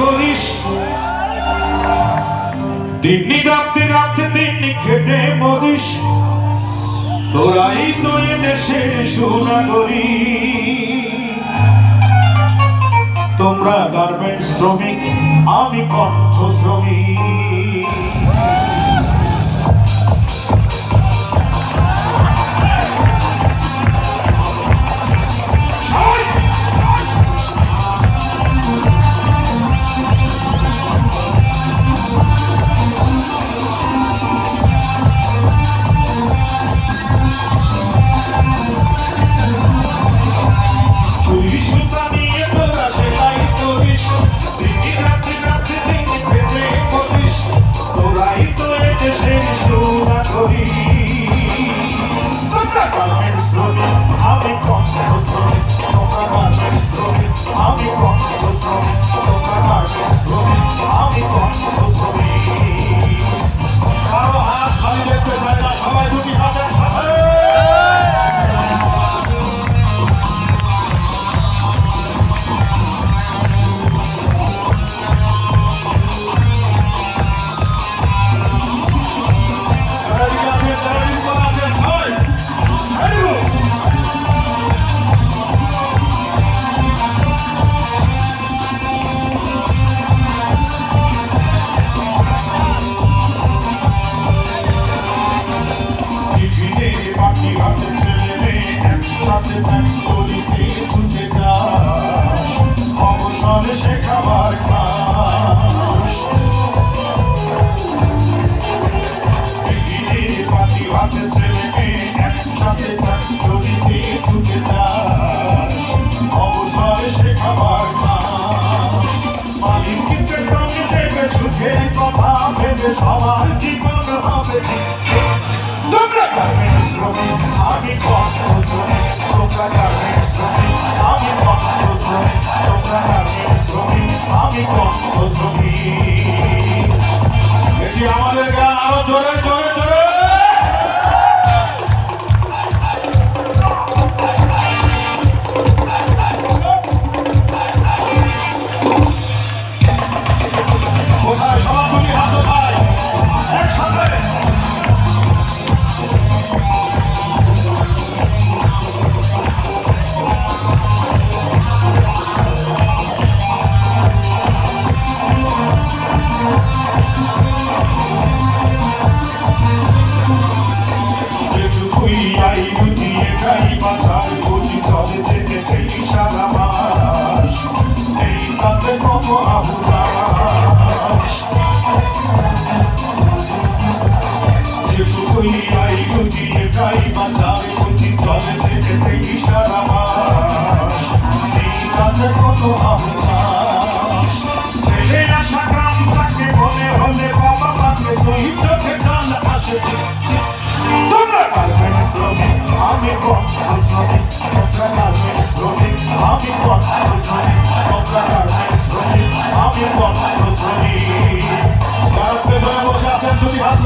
করিস। দিননি রাতে রাতে দিননি খেটে মরিস। তোরাই তো এ দেশের করি তোমরা গার্মেন্ট শ্রমিক, আমি কণ্ঠ শ্রমিক হাতে ছেলে মেয়ে একসাথে থাকি ধরে নিয়ে ঢুকে দাস অবসরে সে খাবার মালিককে টনে দেবে সুখের কথা ভেবে সবার জীবন হবে। আমি কষ্ট প্রকার শ্রমিক।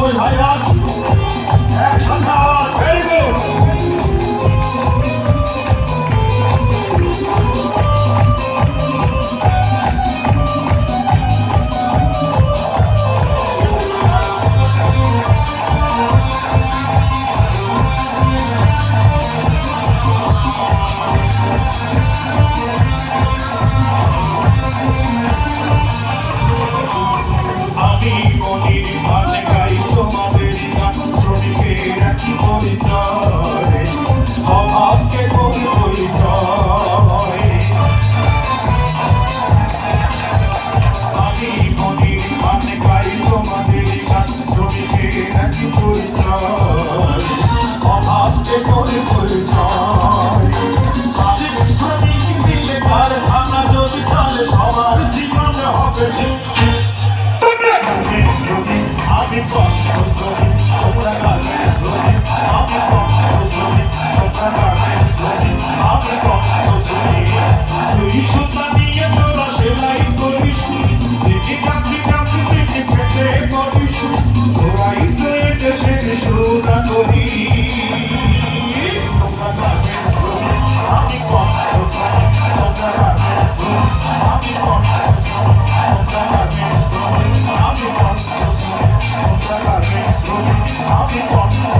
不可以吗 পরিচয়, অভাবকে কবি পরিচয়। আমি মনির মানে পাই তোমাদের গান, শ্রমিকের নাকি পরিচয়। অভাবকে কবি পরিচয়। শ্রমিক দিলে পার ভাঙা যদি চলে সবার জীবন হবে। আমি কণ্ঠ